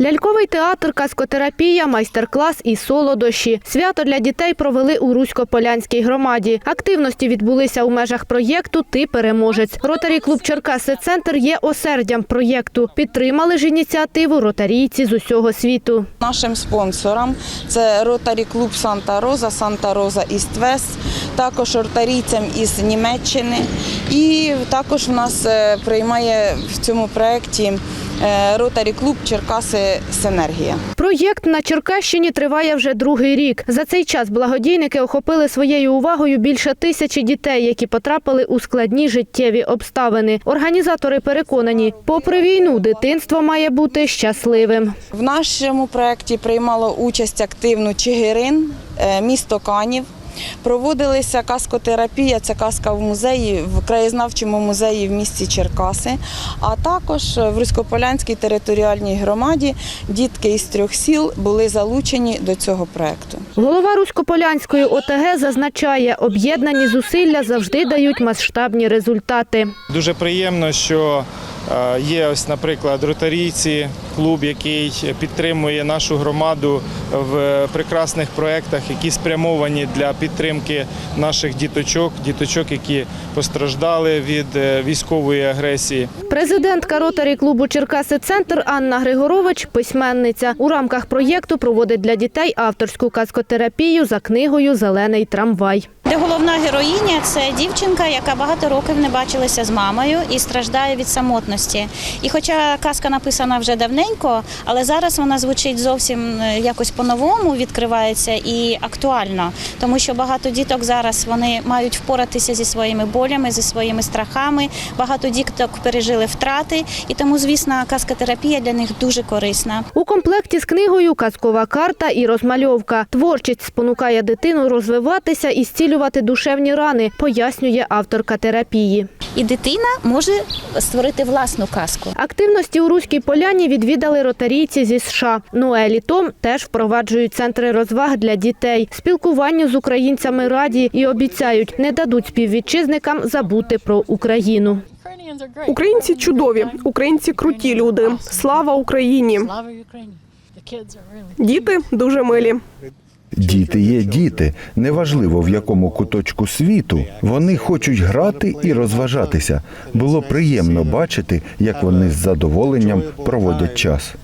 Ляльковий театр, каскотерапія, майстер-клас і солодощі. Свято для дітей провели у Русько-Полянській громаді. Активності відбулися у межах проєкту Ти переможець. Ротарі клуб Черкаси Центр є осердям проєкту. Підтримали ж ініціативу ротарійці з усього світу. Нашим спонсорам це Ротарі Клуб Санта Роза, Санта Роза Іствес, також ротарійцям із Німеччини. І також в нас е, приймає в цьому проєкті е, Ротарі Клуб Черкаси Синергія. Проєкт на Черкащині триває вже другий рік. За цей час благодійники охопили своєю увагою більше тисячі дітей, які потрапили у складні життєві обставини. Організатори переконані, попри війну, дитинство має бути щасливим. В нашому проєкті приймало участь активно Чигирин, е, місто Канів. Проводилися каскотерапія, це казка в музеї, в краєзнавчому музеї в місті Черкаси, а також в Руськополянській територіальній громаді дітки із трьох сіл були залучені до цього проєкту. Голова Руськополянської ОТГ зазначає, об'єднані зусилля завжди дають масштабні результати. Дуже приємно, що є ось, наприклад, ротарійці, клуб, який підтримує нашу громаду в прекрасних проєктах, які спрямовані для підтримки наших діточок, діточок, які постраждали від е, військової агресії. Президентка ротарі клубу Черкаси Центр Анна Григорович письменниця. У рамках проєкту проводить для дітей авторську казкотерапію за книгою Зелений трамвай. Героїня це дівчинка, яка багато років не бачилася з мамою і страждає від самотності. І хоча казка написана вже давненько, але зараз вона звучить зовсім е, якось по-новому, відкривається і актуально, тому що багато діток зараз вони мають впоратися зі своїми болями, зі своїми страхами. Багато діток пережили втрати, і тому, звісно, казкотерапія для них дуже корисна. У комплекті з книгою казкова карта і розмальовка. Творчість спонукає дитину розвиватися і зцілювати душевні рани, пояснює авторка терапії. І дитина може створити власну казку. Активності у Руській Поляні відвідали ротарійці зі США. Ноель і Том теж впроваджують центри розваг для дітей. Спілкуванню з українцями раді і обіцяють, не дадуть співвітчизникам забути про Україну. Українці чудові, українці круті люди. Слава Україні! Діти дуже милі. Діти є діти. Неважливо в якому куточку світу. Вони хочуть грати і розважатися. Було приємно бачити, як вони з задоволенням проводять час.